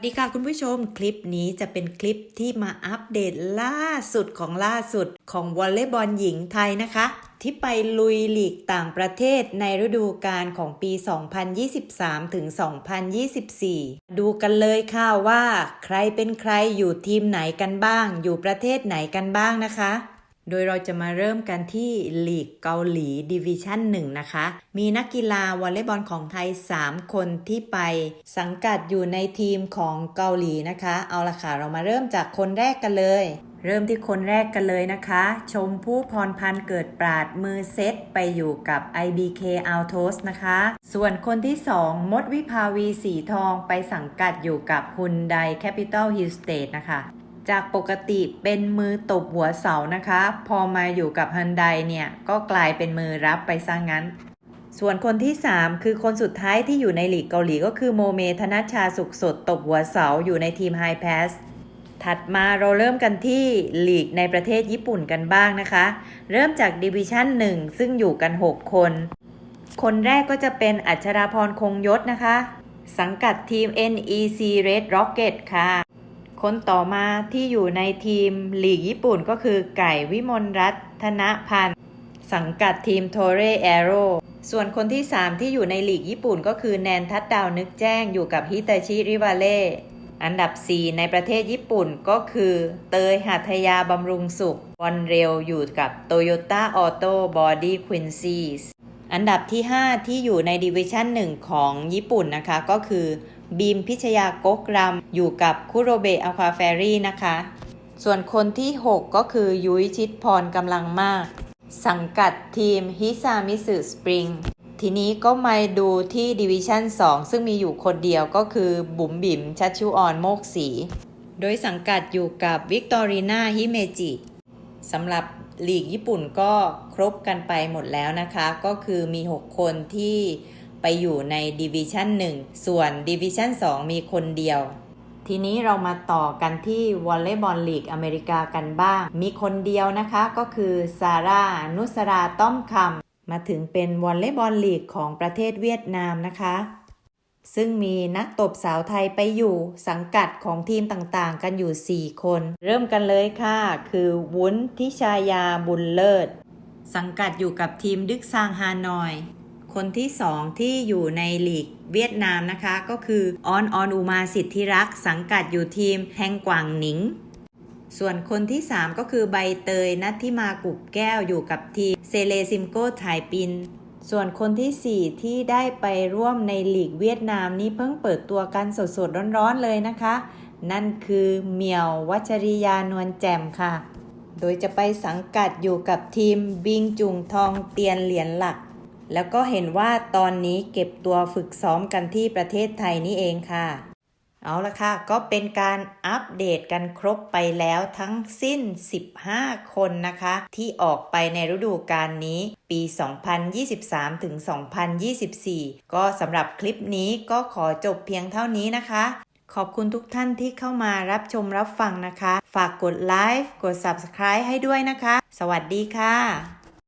สวัสดีค่ะคุณผู้ชมคลิปนี้จะเป็นคลิปที่มาอัปเดตล่าสุดของล่าสุดของวอลเลย์บอลหญิงไทยนะคะ ที่ไปลุยลีกต่างประเทศในฤดูกาลของปี 2023 ถึง 2024 ดูกันเลยค่ะว่า ใครเป็นใครอยู่ทีมไหนกันบ้าง อยู่ประเทศไหนกันบ้างนะคะ โดยเราจะมาเริ่มกันที่ลีกเกาหลีดิวิชั่น1นะคะ มีนักกีฬาวอลเลย์บอลของไทย 3 คนที่ไปสังกัดอยู่ในทีมของเกาหลีนะคะ เอาละค่ะ เรามาเริ่มจากคนแรกกันเลย เริ่มที่คนแรกกันเลยนะคะ ชมผู้พรพันธ์เกิดปราดมือเซตไปอยู่กับ IBK Autos นะคะ ส่วนคนที่ 2 มดวิภาวีสีทองไปสังกัดอยู่กับ Hyundai Capital Hill State นะคะ จากปกติเป็นมือตบหัวเสานะคะ พอมาอยู่กับฮันไดเนี่ย ก็กลายเป็นมือรับไปซะงงั้น ส่วนคนที่ 3 คือคนสุดท้ายที่อยู่ในหลีกเกาหลีก็คือโมเมธนัชชาสุขสดตบหัวเสาอยู่ในทีมไฮแพสถัดมาเราเริ่มกันที่หลีกในประเทศญี่ปุ่นกันบ้างนะคะ เริ่มจากดิวิชั่น1 ซึ่งอยู่กัน 6 คน คนแรกก็จะเป็นอัชราพรคงยศนะคะ สังกัดทีม NEC Red Rocket ค่ะ คนต่อมาที่อยู่ในทีมลีกญี่ปุ่นก็คือไก่วิมลรัตนพันธ์สังกัดทีมโทเรแอโรส่วนคนที่ 3 ที่อยู่ในลีกญี่ปุ่นก็คือแนนทัดดาวนึกแจ้งอยู่กับฮิตาชิริวาเล่อันดับ 4 ในประเทศญี่ปุ่นก็คือ เตยหัตถยาบำรุงสุขบอลเร็วอยู่กับโตโยต้าออโต้บอดี้ควินซีส อันดับที่ 5 ที่อยู่ในดิวิชั่น1 ของญี่ปุ่นนะคะ ก็คือบีมพิชยากกรำอยู่กับคุโรเบะอควาเฟรี่นะคะ ส่วนคนที่ 6 ก็คือยุ้ยชิดพรกำลังมาก สังกัดทีมฮิซามิสึสปริงทีนี้ก็มาดูที่ดิวิชั่น2 ซึ่งมีอยู่คนเดียวก็คือบุ๋มบิ๋มชัชชุออนโมกสี โดยสังกัดอยู่กับวิกตอรีนาฮิเมจิสำหรับ ลีกญี่ปุ่นก็ครบกันไปหมดแล้วนะคะ ก็คือมี 6 คนที่ไปอยู่ในดิวิชั่น1 ส่วนดิวิชั่น2 มีคนเดียว ทีนี้เรามาต่อกันที่วอลเลย์บอลลีกอเมริกากันบ้าง มีคนเดียวนะคะก็คือซาร่า นุสราต้อมคำมาถึงเป็นวอลเลย์บอลลีกของประเทศเวียดนามนะคะ ซึ่งมีนักตบสาวไทยไปอยู่สังกัดของทีมต่างๆ กันอยู่ 4 คน เริ่มกันเลยค่ะ คือวุ้นทิชายาบุญเลิศ สังกัดอยู่กับทีมดึกซางฮานอย คนที่2ที่อยู่ในลีกเวียดนามนะคะ ก็คือออนออนอุมาสิทธิรักษ์สังกัดอยู่ทีมแทงกวางหนิง ส่วนคนที่ 3 ก็คือใบเตยนัททิมากุบแก้วอยู่กับทีมเซเลซิมโกไถปิน ส่วนคนที่ 4 ที่ได้ไปร่วมในลีกเวียดนามนี้เพิ่งเปิดตัวกันสดๆร้อนๆเลยนะคะ นั่นคือเหมียววัชริยานวลแจ่มค่ะ โดยจะไปสังกัดอยู่กับทีมบิงจุงทองเตียนเหรียญหลัก แล้วก็เห็นว่าตอนนี้เก็บตัวฝึกซ้อมกันที่ประเทศไทยนี่เองค่ะ เอาละค่ะ ก็เป็นการอัปเดตกันครบไปแล้วทั้งสิ้น 15 คนนะคะ ที่ออกไปในฤดูกาลนี้ปี 2023 ถึง 2024 ก็สำหรับคลิปนี้ก็ขอจบเพียงเท่านี้นะคะ ขอบคุณทุกท่านที่เข้ามารับชมรับฟังนะคะ ฝากกดไลค์กด Subscribe ให้ด้วยนะคะ สวัสดีค่ะ